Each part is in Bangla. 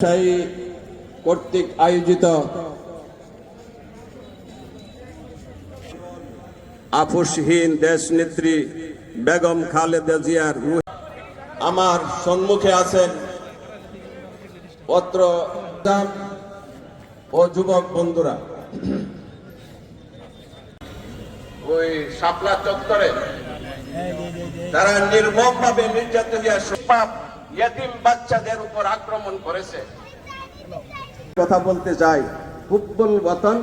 ব্যবসায়ী কর্তৃক আয়োজিত আপোষহীন দেশ নেত্রী বেগম খালেদা জিয়ার আমার সম্মুখে আছেন পত্র ও যুবক বন্ধুরা। ওই শাপলা চত্বরে তারা নির্মম ভাবে নির্যাতনিয়া পাপ ইয়েতিম বাচ্চাদের উপর আক্রমণ করেছে কথা বলতে হুব্বুল বতন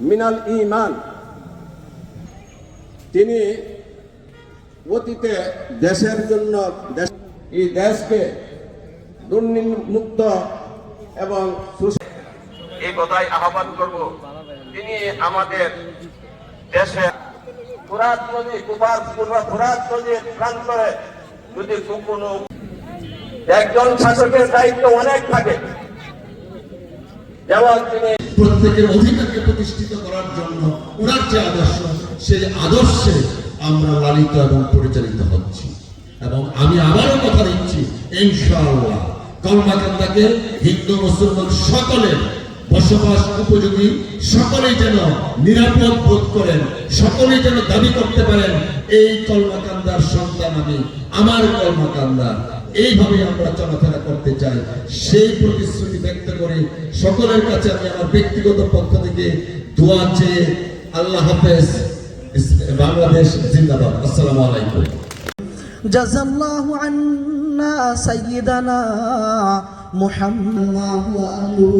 মিনাল ইমান তিনি অতীতে দেশের জন্য এই দেশকে দুর্নীতিমুক্ত এবং এই কথাই আহ্বান করব তিনি আমাদের দেশে ফুরাত নদী কুপার ফুরাত নদীর প্রান্তরে যদি কোনো একজন শাসকের দায়িত্ব অনেক থাকে। যেমন তিনি প্রত্যেকের অধিকারকে প্রতিষ্ঠিত করার জন্য ওনার যে আদর্শ, সেই আদর্শে আমরা লালিত এবং পরিচালিত হচ্ছি। এবং আমি আবারও কথা দিচ্ছি, ইনশাআল্লাহ হিন্দু, মুসলমান সকলের বসবাস উপযোগী, সকলেই যেন নিরাপদ বোধ করেন, সকলেই যেন দাবি করতে পারেন, এই কলমাকান্দার সন্তান আমি আমার কলমাকান্দা এইভাবে আমরা চলাফেরা করতে চাই সেই প্রতিশ্রুতি ব্যক্ত করে সকলের কাছে আমি আমার ব্যক্তিগত পক্ষ থেকে দোয়া চেয়ে আল্লাহ হাফেজ ইস- বাংলাদেশ জিন্দাবাদ আসসালামু আলাইকুম جزى الله عنا سيدنا محمد وآله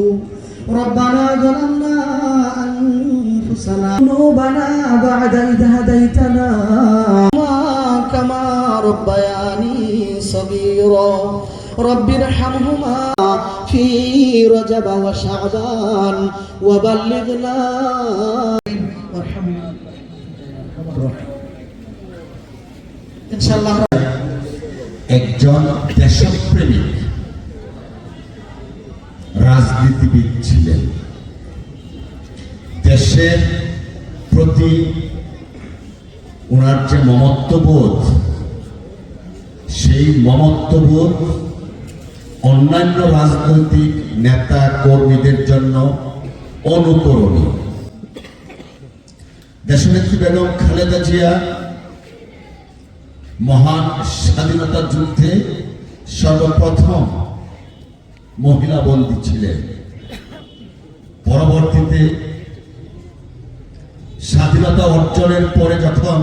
ربنا ظلمنا أنفسنا ذنوبنا بعد إذ هديتنا كما ربياني صغيرا رب ارحمهما في رجب وشعبان وبلغنا وارحمنا إن شاء الله একজন দেশপ্রেমিক রাজনীতিবিদ ছিলেন দেশের প্রতি ওনার যে মমত্ববোধ সেই মমত্ববোধ অন্যান্য রাজনৈতিক নেতা কর্মীদের জন্য অনুকরণীয়। দেশনেত্রী বেগম খালেদা জিয়া মহান স্বাধীনতা যুদ্ধে সর্বপ্রথম মহিলা বন্দী ছিলেন। পরবর্তীতে স্বাধীনতা অর্জনের পরে যখন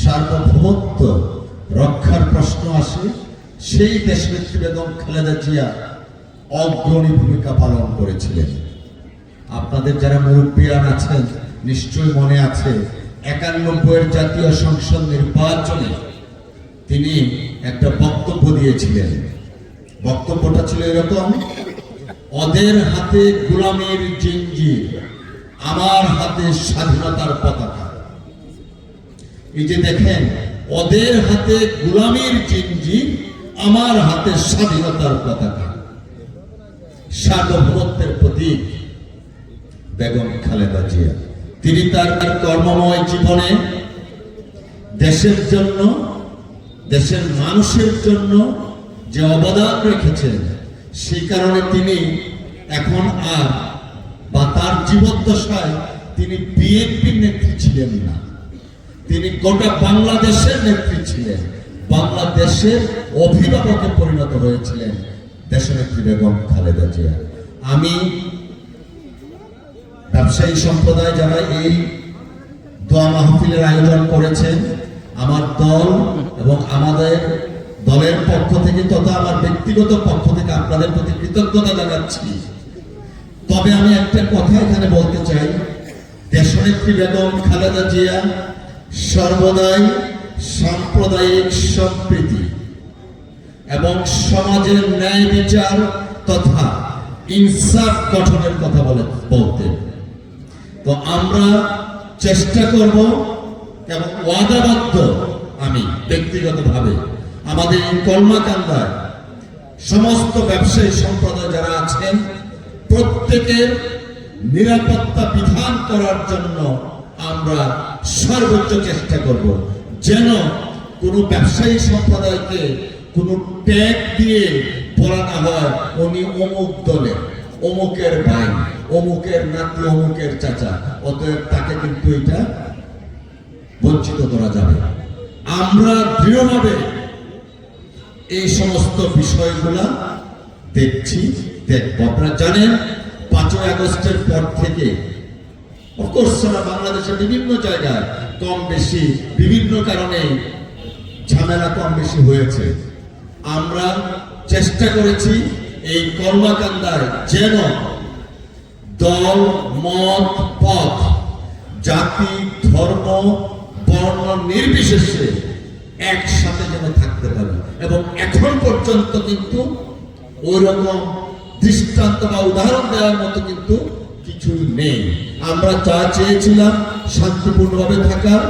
সার্বভৌমত্ব রক্ষার প্রশ্ন আসে, সেই দেশনেত্রী বেগম খালেদা জিয়া অগ্রণী ভূমিকা পালন করেছিলেন। আপনাদের যারা মুরব্বীরান আছেন নিশ্চয় মনে আছে, একানব্বইয়ের জাতীয় সংসদ নির্বাচনে তিনি একটা বক্তব্য দিয়েছিলেন। বক্তব্যটা ছিল এরকম, ওদের হাতে গোলামের জিঞ্জির, আমার হাতে স্বাধীনতার পতাকা। এই যে দেখেন ওদের হাতে গোলামের জিঞ্জির আমার হাতে স্বাধীনতার পতাকা। সার্বভৌমত্বের প্রতীক বেগম খালেদা জিয়া। তিনি তার কর্মময় জীবনে দেশের জন্য, দেশের মানুষের জন্য যে অবদান রেখেছেন, সেই কারণে তিনি এখন আর বা তার জীবদ্দশায় তিনি বিএনপির নেত্রী ছিলেন না। তিনি গোটা বাংলাদেশের নেত্রী ছিলেন। বাংলাদেশের অভিভাবকে পরিণত হয়েছিলেন দেশনেত্রী বেগম খালেদা জিয়া। আমি ব্যবসায়ী সম্প্রদায় যারা এই দোয়া মাহফিলের আয়োজন করেছেন, আমার দল এবং আমাদের দলের পক্ষ থেকে তথা আমার ব্যক্তিগত পক্ষ থেকে আপনাদের প্রতি কৃতজ্ঞতা জানাচ্ছি। তবে আমি একটা কথা এখানে বলতে চাই। দেশনেত্রী বেগম খালেদা জিয়া সর্বদাই সাম্প্রদায়িক সম্প্রীতি এবং সমাজের ন্যায় বিচার তথা ইনসাফ গঠনের কথা বলে বলতেন। তো আমরা চেষ্টা করব এবং ওয়াদাবদ্ধ আমি ব্যক্তিগতভাবে আমাদের এই কলমাকান্দায় সমস্ত ব্যবসায়ী সম্প্রদায় যারা আছেন, প্রত্যেকের নিরাপত্তা বিধান করার জন্য আমরা সর্বোচ্চ চেষ্টা করব যেন কোনো ব্যবসায়ী সম্প্রদায়কে কোনো ট্যাগ দিয়ে বলা হয়, উনি অমুক দলের অমুকের ভাই, অমুকের নাতি, অমুকের চাচা অতএব তাকে কিন্তু এটা বঞ্চিত করা যাবে। আমরা দৃঢ়ভাবে এই সমস্ত বিষয়গুলা দেখছি, দেখব আপনারা জানেন, পাঁচই আগস্টের পর থেকে সারা বাংলাদেশের বিভিন্ন জায়গায় কম বেশি বিভিন্ন কারণে ঝামেলা কম বেশি হয়েছে। আমরা চেষ্টা করেছি এই কর্মাকান্দায় যেন দল, মত, পথ, জাতি, ধর্ম, বর্ণ নির্বিশেষে একসাথে যেন থাকতে পারে। এবং এখন পর্যন্ত কিন্তু ওই রকম দৃষ্টান্ত বা উদাহরণ দেওয়ার মতো কিন্তু কিছু নেই। আমরা যা চেয়েছিলাম শান্তিপূর্ণভাবে থাকার,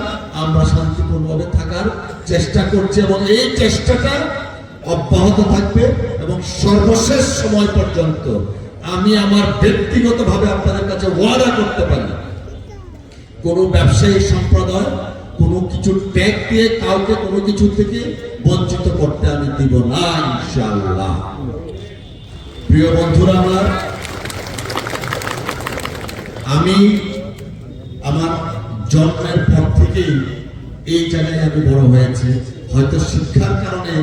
আমরা শান্তিপূর্ণভাবে থাকার চেষ্টা করছি এবং এই চেষ্টাটা অব্যাহত থাকবে এবং সর্বশেষ সময় পর্যন্ত আমি আমার ব্যক্তিগতভাবে আপনাদের কাছে ওয়াদা করতে পারি। কোনো ব্যবসায়ী সম্প্রদায় কোনো কিছু ট্যাগ দিয়ে কাউকে কোনো কিছু থেকে বঞ্চিত করতে আমি দিব না, ইনশাআল্লাহ। প্রিয় বন্ধুরা আমার আমি আমার জন্মের পর থেকেই এই জায়গায় আমি বড় হয়েছি। হয়তো শিক্ষার কারণে